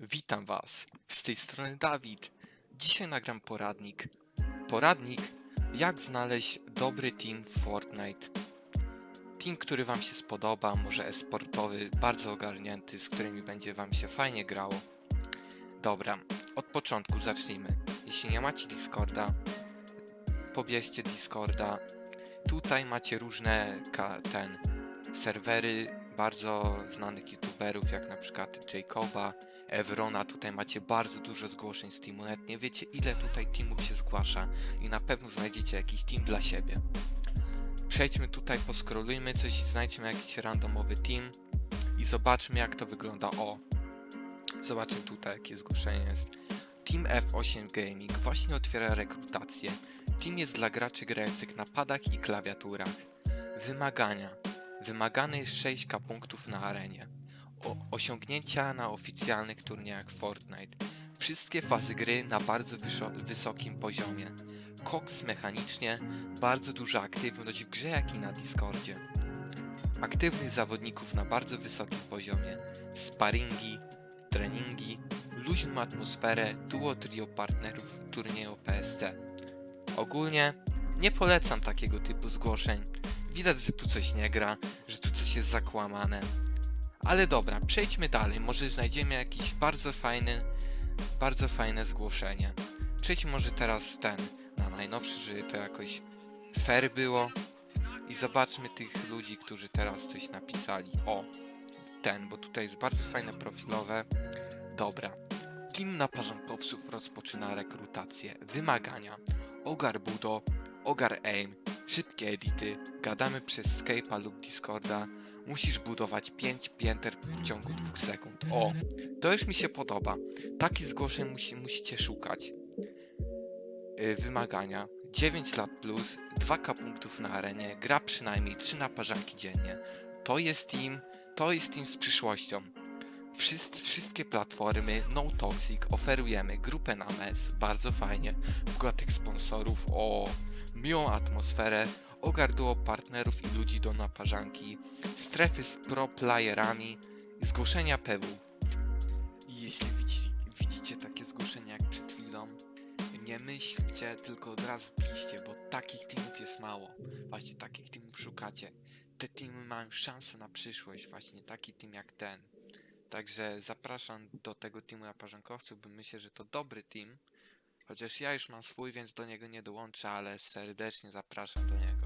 Witam Was, z tej strony Dawid. Dzisiaj nagram poradnik. Poradnik, jak znaleźć dobry team w Fortnite. Team, który Wam się spodoba, może esportowy, bardzo ogarnięty, z którymi będzie Wam się fajnie grało. Dobra, od początku zacznijmy. Jeśli nie macie Discorda, pobierzcie Discorda. Tutaj macie różne ten serwery bardzo znanych youtuberów, jak na przykład Jacoba, Evrona. Tutaj macie bardzo dużo zgłoszeń z teamu. Nie wiecie, ile tutaj teamów się zgłasza i na pewno znajdziecie jakiś team dla siebie. Przejdźmy tutaj, poskrolujmy coś, znajdźmy jakiś randomowy team i zobaczmy, jak to wygląda. O, zobaczmy tutaj, jakie zgłoszenie jest. Team F8 Gaming właśnie otwiera rekrutację. Team jest dla graczy grających na padach i klawiaturach. Wymagania. Wymagane jest 6k punktów na arenie. Osiągnięcia na oficjalnych turniejach Fortnite. Wszystkie fazy gry na bardzo wysokim poziomie. Koks mechanicznie, bardzo duża aktywność w grze, jak i na Discordzie. Aktywnych zawodników na bardzo wysokim poziomie. Sparingi, treningi, luźną atmosferę, duo trio partnerów w turnieju PSC. Ogólnie nie polecam takiego typu zgłoszeń. Widać, że tu coś nie gra, że tu coś jest zakłamane. Ale dobra, przejdźmy dalej. Może znajdziemy jakiś bardzo fajny, bardzo fajne zgłoszenie. Przejdźmy może teraz ten, na najnowszy, żeby to jakoś fair było. I zobaczmy tych ludzi, którzy teraz coś napisali. O, ten, bo tutaj jest bardzo fajne profilowe. Dobra. Team naparzętowców rozpoczyna rekrutację. Wymagania. Ogar Budo, Ogar Aim, szybkie edity, gadamy przez Skype'a lub Discorda, musisz budować 5 pięter w ciągu 2 sekund. O, to już mi się podoba. Takich zgłoszeń musi, musicie szukać. Yy, wymagania. 9 lat plus, 2k punktów na arenie, gra przynajmniej 3 naparzanki dziennie. To jest team, to jest team z przyszłością. Wszyscy, wszystkie platformy No Toxic oferujemy grupę na MES, bardzo fajnie, bogatych sponsorów, o miłą atmosferę, ogarduło partnerów i ludzi do naparzanki, strefy z pro playerami, zgłoszenia PW. I Jeśli widzicie, widzicie takie zgłoszenia jak przed chwilą, nie myślcie, tylko od razu piszcie, bo takich teamów jest mało. Właśnie takich teamów szukacie. Te teamy mają szansę na przyszłość, właśnie taki team jak ten. Także zapraszam do tego teamu naparzękowców, bo myślę, że to dobry team. Chociaż ja już mam swój, więc do niego nie dołączę, ale serdecznie zapraszam do niego.